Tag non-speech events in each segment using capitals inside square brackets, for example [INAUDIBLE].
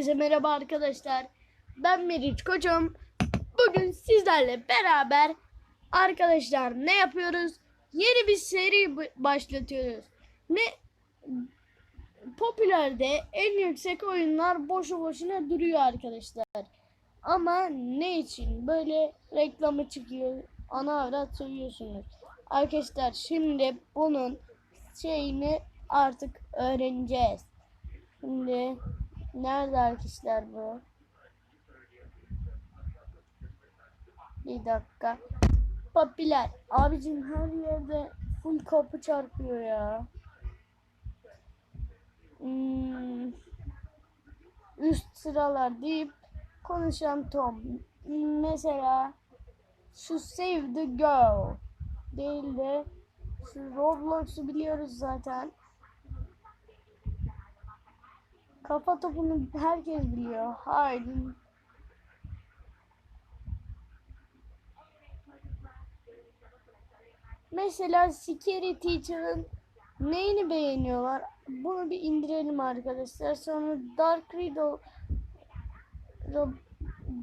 Herkese merhaba arkadaşlar. Ben Meriç Koçum. Bugün sizlerle beraber arkadaşlar ne yapıyoruz? Yeni bir seri başlatıyoruz. Ne popülerde en yüksek oyunlar boşu boşuna duruyor arkadaşlar. Ama ne için? Böyle reklamı çıkıyor. Ana avrat söylüyorsunuz. Arkadaşlar şimdi bunun şeyini artık öğreneceğiz. Şimdi nerede arkadaşlar bu? Bir dakika. Popüler. Abicim her yerde full kapı çarpıyor ya. Hmm, üst sıralar deyip konuşan Tom. Mesela şu Save the Girl değil de şu Roblox'u biliyoruz zaten. Kafa topunu herkes biliyor. Haydi. Mesela Scary Teacher'ın neyini beğeniyorlar? Bunu bir indirelim arkadaşlar. Sonra Dark Riddle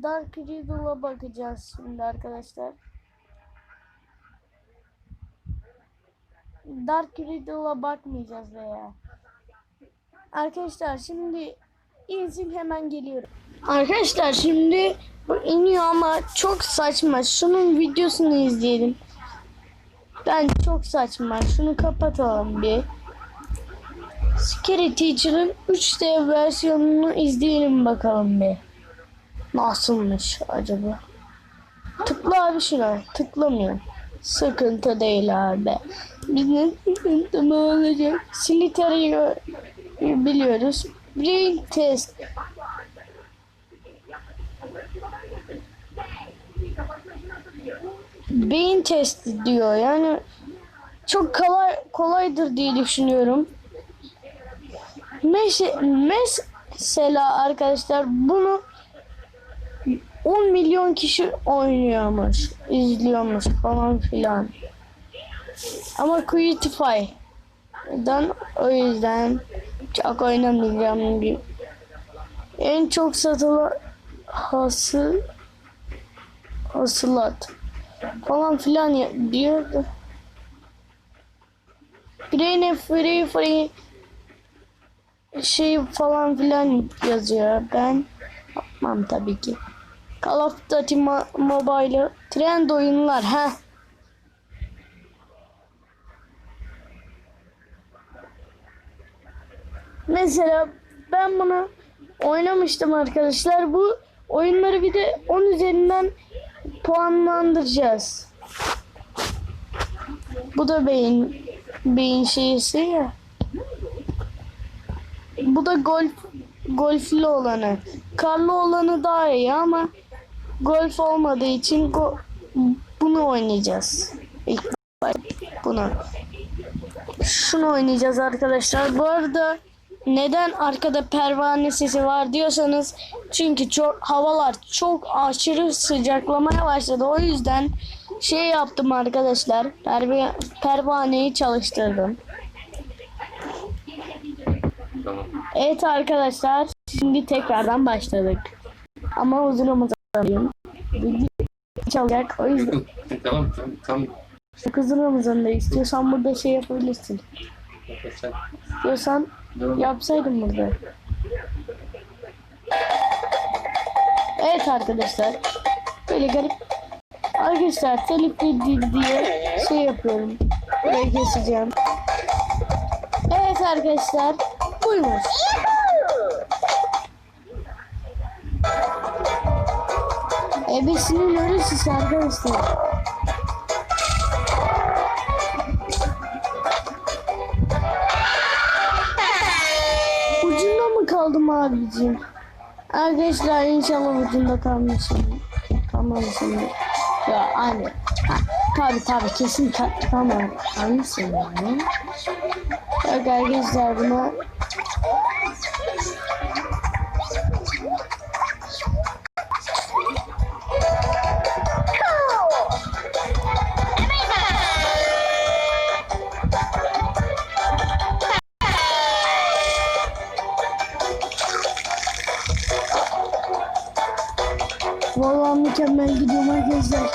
Dark Riddle'a bakacağız şimdi arkadaşlar. Dark Riddle'a bakmayacağız veya. Arkadaşlar şimdi insin hemen geliyorum. Arkadaşlar şimdi iniyor ama çok saçma. Şunun videosunu izleyelim. Ben çok saçma. Şunu kapatalım bir. Scary Teacher'ın 3D versiyonunu izleyelim bakalım bir. Nasılmış acaba? Tıkla abi şuna. Tıklamıyor. Sıkıntı değil abi. Bizim sıkıntı mı olacak? Slytherin'i biliyoruz. Brain test. Beyin testi diyor. Yani çok kolay kolaydır diye düşünüyorum. Mes- mesela arkadaşlar bunu 10 milyon kişi oynuyormuş, izliyormuş falan filan. Ama Quitify'dan o yüzden çok oynamayacağım bir. En çok satılan hasıl hasılat falan filan ya- diyordu. Brain free free şey falan filan yazıyor. Ben yapmam tabii ki. Call of Duty Mo- Mobile'ı trend oyunlar ha. Mesela ben bunu oynamıştım arkadaşlar. Bu oyunları bir de 10 üzerinden puanlandıracağız. Bu da beyin beyin şeysi ya. Bu da golf golflü olanı. Karlı olanı daha iyi ama golf olmadığı için go, bunu oynayacağız. İlk bunu. Şunu oynayacağız arkadaşlar. Bu arada neden arkada pervane sesi var diyorsanız çünkü çok havalar çok aşırı sıcaklamaya başladı. O yüzden şey yaptım arkadaşlar. Perve, pervaneyi çalıştırdım. Tamam. Evet arkadaşlar şimdi tekrardan başladık. Ama uzun Ramazan'dayım. Çalacak o yüzden [LAUGHS] tamam tamam tamam. çok uzun Ramazan'da istiyorsan burada şey yapabilirsin. Sen İstiyorsan yapsaydım burada. Evet arkadaşlar. Böyle garip. Arkadaşlar telif yedi diye şey yapıyorum. Burayı keseceğim. Evet arkadaşlar. Buymuş. Ebesinin orası arkadaşlar. Abicim? Arkadaşlar inşallah ucunda kalmışım. Kalmamışım. Ya anne. Ha, tabi tabi kesin ka tamam. Kalmışsın yani. Bak arkadaşlar buna Mükemmel gidiyorum arkadaşlar.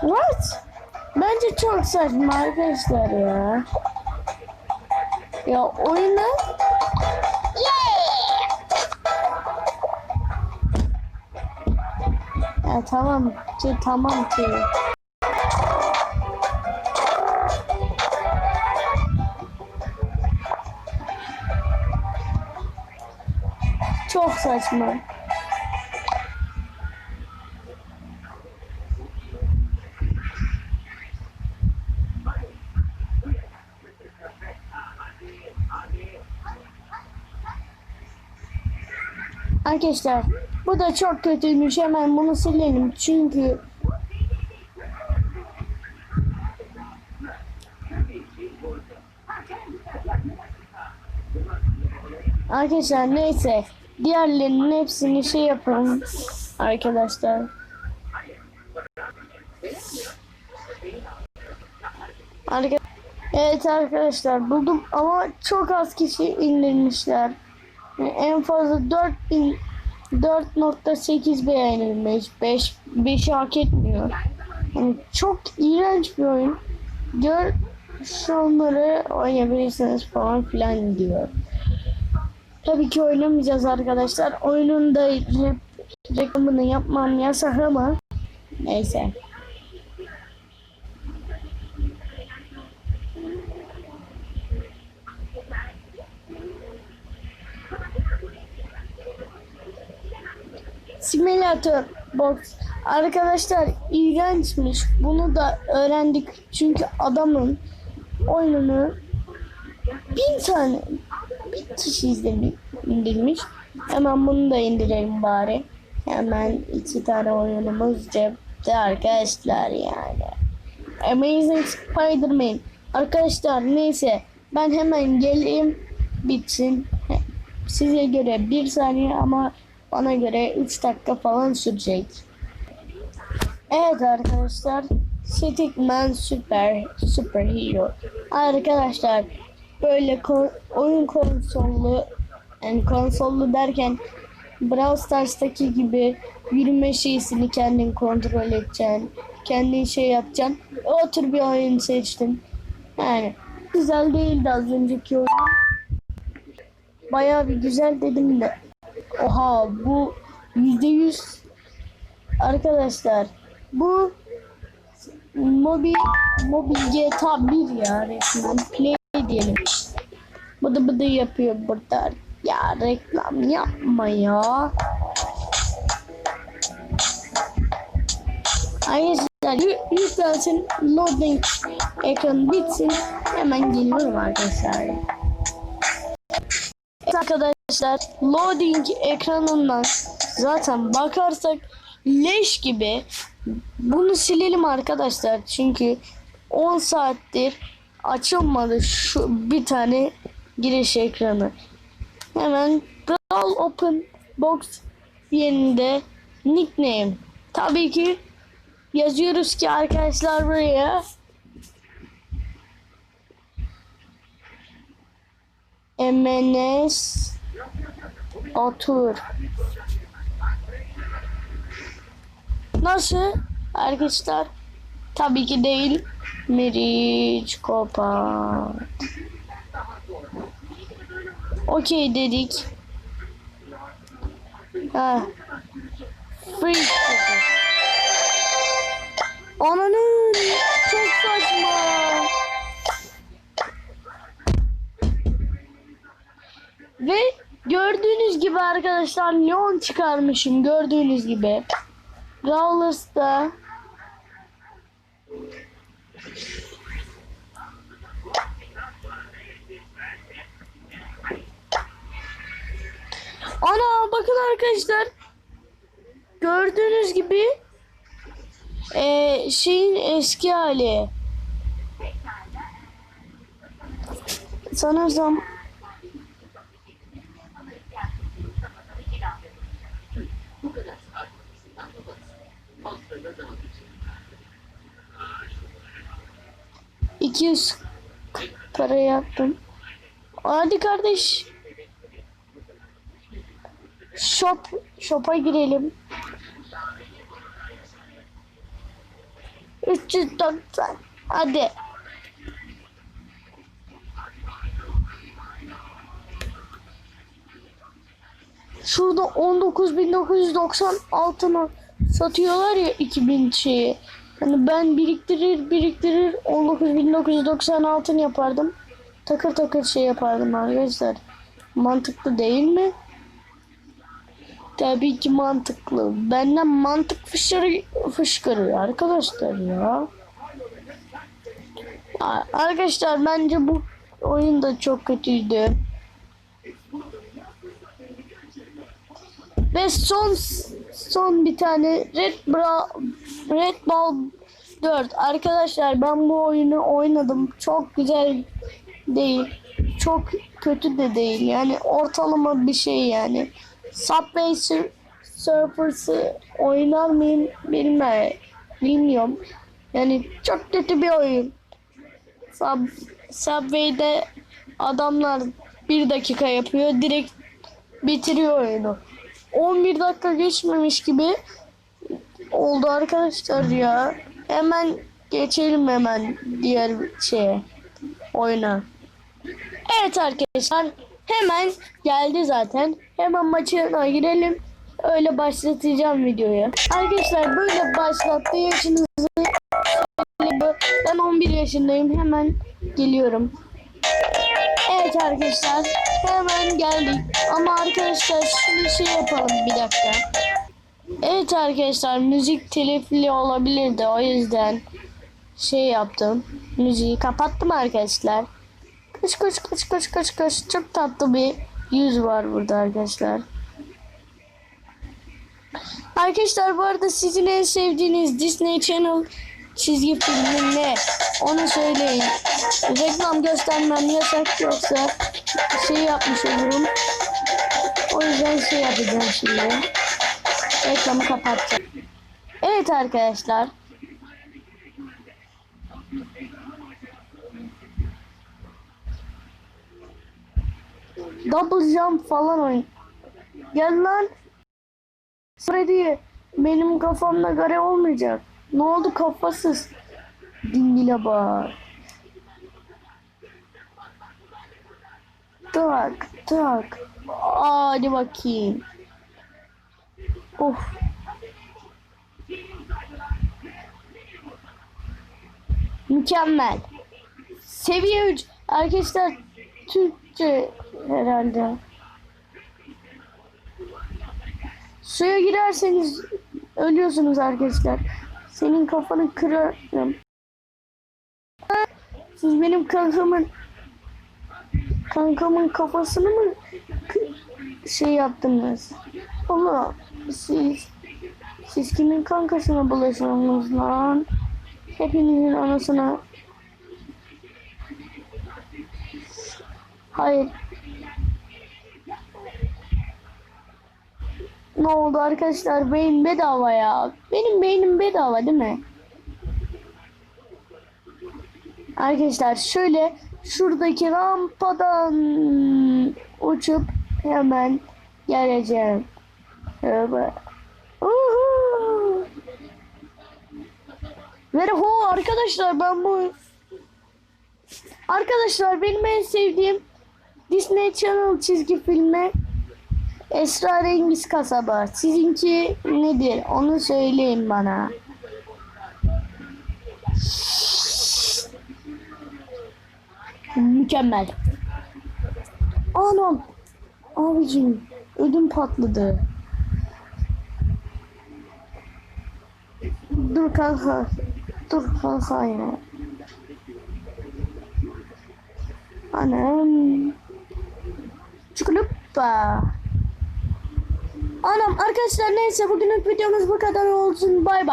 What? Bence çok saçma arkadaşlar ya. Ya oyunu Ya tamam ki tamam ki. Çok saçma. Arkadaşlar bu da çok kötüymüş. Hemen bunu silelim. Çünkü Arkadaşlar neyse diğerlerinin hepsini şey yapalım arkadaşlar. Arka evet arkadaşlar buldum ama çok az kişi indirmişler. Yani en fazla 4000 4.8 beğenilmiş. 5 5'i hak etmiyor. Yani çok iğrenç bir oyun. Gör şunları oynayabilirsiniz falan filan diyor. Tabii ki oynamayacağız arkadaşlar. Oyunun da re- reklamını yapmam yasak ama neyse. Simulator Box. Arkadaşlar iğrençmiş. Bunu da öğrendik. Çünkü adamın oyununu bin tane bir kişi indirmiş. Hemen bunu da indirelim bari. Hemen iki tane oyunumuz cepte arkadaşlar yani. Amazing Spider-Man. Arkadaşlar neyse ben hemen geleyim bitsin. Size göre bir saniye ama bana göre 3 dakika falan sürecek. Evet arkadaşlar. Stickman Super Super Hero. Arkadaşlar böyle ko- oyun konsollu yani konsollu derken Brawl Stars'taki gibi yürüme şeysini kendin kontrol edeceksin. Kendin şey yapacaksın. O tür bir oyun seçtim. Yani güzel değildi az önceki oyun. Bayağı bir güzel dedim de. Oha bu yüzde yüz arkadaşlar bu mobil mobil GTA 1 ya resmen play diyelim. Bıdı bıdı yapıyor burada. Ya reklam yapma ya. Arkadaşlar yü- yüklensin loading ekran bitsin hemen geliyorum arkadaşlar. Evet arkadaşlar loading ekranından zaten bakarsak leş gibi bunu silelim arkadaşlar çünkü 10 saattir açılmadı şu bir tane giriş ekranı. Hemen Brawl Open Box yerinde nickname. Tabii ki yazıyoruz ki arkadaşlar buraya MNS Otur. Nasıl arkadaşlar? Tabii ki değil. Meriç Kopat. Okey dedik. Ha. Free dedi. Ananın çok saçma. Ve gördüğünüz gibi arkadaşlar Leon çıkarmışım gördüğünüz gibi. Brawlers'ta bakın arkadaşlar. Gördüğünüz gibi eee, şeyin eski hali. Sanırsam 200 para yaptım. Hadi kardeş. Shop, shop'a girelim. 390. Hadi. Şurada 19.990 altına satıyorlar ya 2000 şeyi. Hani ben biriktirir biriktirir 19.990 altın yapardım. Takır takır şey yapardım arkadaşlar. Mantıklı değil mi? Tabii ki mantıklı. Benden mantık fışkırı, fışkırıyor arkadaşlar ya. Arkadaşlar bence bu oyun da çok kötüydü. Ve son son bir tane Red Bra Red Ball 4. Arkadaşlar ben bu oyunu oynadım. Çok güzel değil. Çok kötü de değil. Yani ortalama bir şey yani. Subway Sur- Surfers'ı oynar mıyım bilmem. Bilmiyorum. Yani çok kötü bir oyun. Sub Subway'de adamlar bir dakika yapıyor. Direkt bitiriyor oyunu. 11 dakika geçmemiş gibi oldu arkadaşlar ya. Hemen geçelim hemen diğer şeye oyuna. Evet arkadaşlar hemen geldi zaten. Hemen maçına girelim. Öyle başlatacağım videoyu. Arkadaşlar böyle başlattı yaşınızı. Ben 11 yaşındayım. Hemen geliyorum. Evet arkadaşlar hemen geldik. Ama arkadaşlar şimdi şey yapalım bir dakika. Evet arkadaşlar müzik telifli olabilirdi o yüzden şey yaptım. Müziği kapattım arkadaşlar. Koş koş koş koş koş koş. Çok tatlı bir yüz var burada arkadaşlar. Arkadaşlar bu arada sizin en sevdiğiniz Disney Channel çizgi filmi ne? Onu söyleyin. Reklam göstermem yasak yoksa şey yapmış olurum. O yüzden şey yapacağım şimdi. Reklamı kapatacağım. Evet arkadaşlar. Double jump falan oyun. Gel lan. Freddy benim kafamda gare olmayacak. Ne oldu kafasız? Dingile bak. Tak tak. Hadi bakayım. Of. Mükemmel. Seviye 3. Arkadaşlar Türkçe herhalde. Suya girerseniz ölüyorsunuz arkadaşlar. Senin kafanı kırarım. Siz benim kankamın kankamın kafasını mı şey yaptınız? Ama siz siz kimin kankasına bulaşıyorsunuz lan? Hepinizin anasına. Hayır. Ne oldu arkadaşlar? Beyin bedava ya. Benim beynim bedava değil mi? Arkadaşlar şöyle şuradaki rampadan uçup hemen geleceğim. Ve ho arkadaşlar ben bu Arkadaşlar benim en sevdiğim Disney Channel çizgi filmi Esrarengiz Kasaba. Sizinki nedir? Onu söyleyin bana. Mükemmel. Anam. Abicim ödüm patladı. Dur kanka. Dur kanka ya. Anam. Çikolata. Anam arkadaşlar neyse bugünlük videomuz bu kadar olsun. Bay bay.